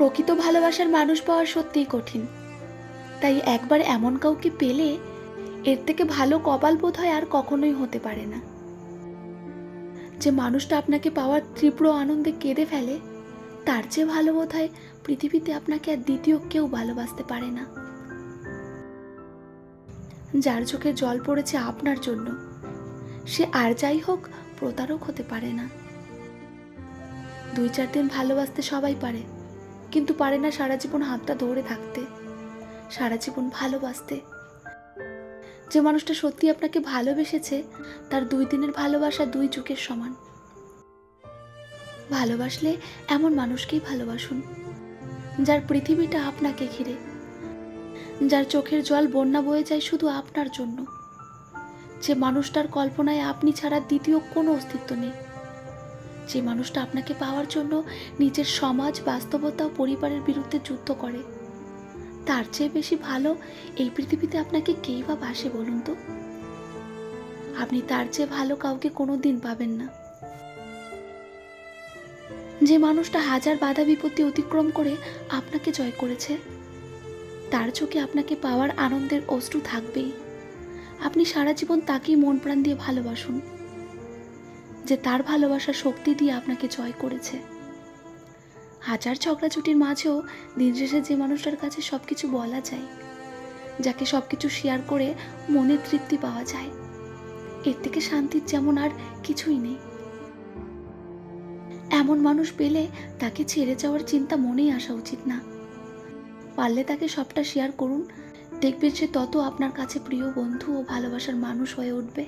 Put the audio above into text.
প্রকৃত ভালোবাসার মানুষ পাওয়া সত্যিই কঠিন। তাই একবার এমন কাউকে পেলে এর থেকে ভালো কপাল বোধ হয় আর কখনোই হতে পারে না। যে মানুষটা আপনাকে পাওয়ার তীব্র আনন্দে কেঁদে ফেলে, তার চেয়ে ভালো বোধ হয় পৃথিবীতে আপনাকে আর দ্বিতীয় কেউ ভালোবাসতে পারে না। যার চোখে জল পড়েছে আপনার জন্য, সে আর যাই হোক প্রতারক হতে পারে না। দুই চার দিন ভালোবাসতে সবাই পারে। কিন্তু পারে না সারা জীবন হাতটা ধরে থাকতে, সারা জীবন ভালোবাসতে। যে মানুষটা সত্যি আপনাকে ভালোবেসেছে, তার দুই দিনের ভালোবাসা দুই যুগের সমান। ভালোবাসলে এমন মানুষকেই ভালোবাসুন, যার পৃথিবীটা আপনাকে ঘিরে, যার চোখের জল বন্যা বয়ে যায় শুধু আপনার জন্য। যে মানুষটার কল্পনায় আপনি ছাড়া দ্বিতীয় কোনো অস্তিত্ব নেই। যে মানুষটা আপনাকে পাওয়ার জন্য নিজের সমাজ, বাস্তবতা ও পরিবারের বিরুদ্ধে যুদ্ধ করে, তার চেয়ে বেশি ভালো এই পৃথিবীতে আপনাকে কেই বা বাসে বলুন তো? আপনি তার চেয়ে ভালো কাউকে কোনো দিন পাবেন না। যে মানুষটা হাজার বাধা বিপত্তি অতিক্রম করে আপনাকে জয় করেছে, তার চোখে আপনাকে পাওয়ার আনন্দের অশ্রু থাকবেই। আপনি সারা জীবন তাকেই মন প্রাণ দিয়ে ভালোবাসুন। যে তার ভালোবাসার শক্তি দিয়ে আপনাকে জয় করেছে। হাজার ঝগড়াঝুটির মাঝেও দিন শেষে যে মানুষটার কাছে সব কিছু বলা যায়, যাকে সব কিছু শেয়ার করে মনে তৃপ্তি পাওয়া যায়, এর থেকে শান্তির যেমন আর কিছুই নেই। এমন মানুষ পেলে তাকে ছেড়ে যাওয়ার চিন্তা মনেই আসা উচিত না। পারলে তাকে সবটা শেয়ার করুন, দেখবেন সে তত আপনার কাছে প্রিয় বন্ধু ও ভালোবাসার মানুষ হয়ে উঠবে।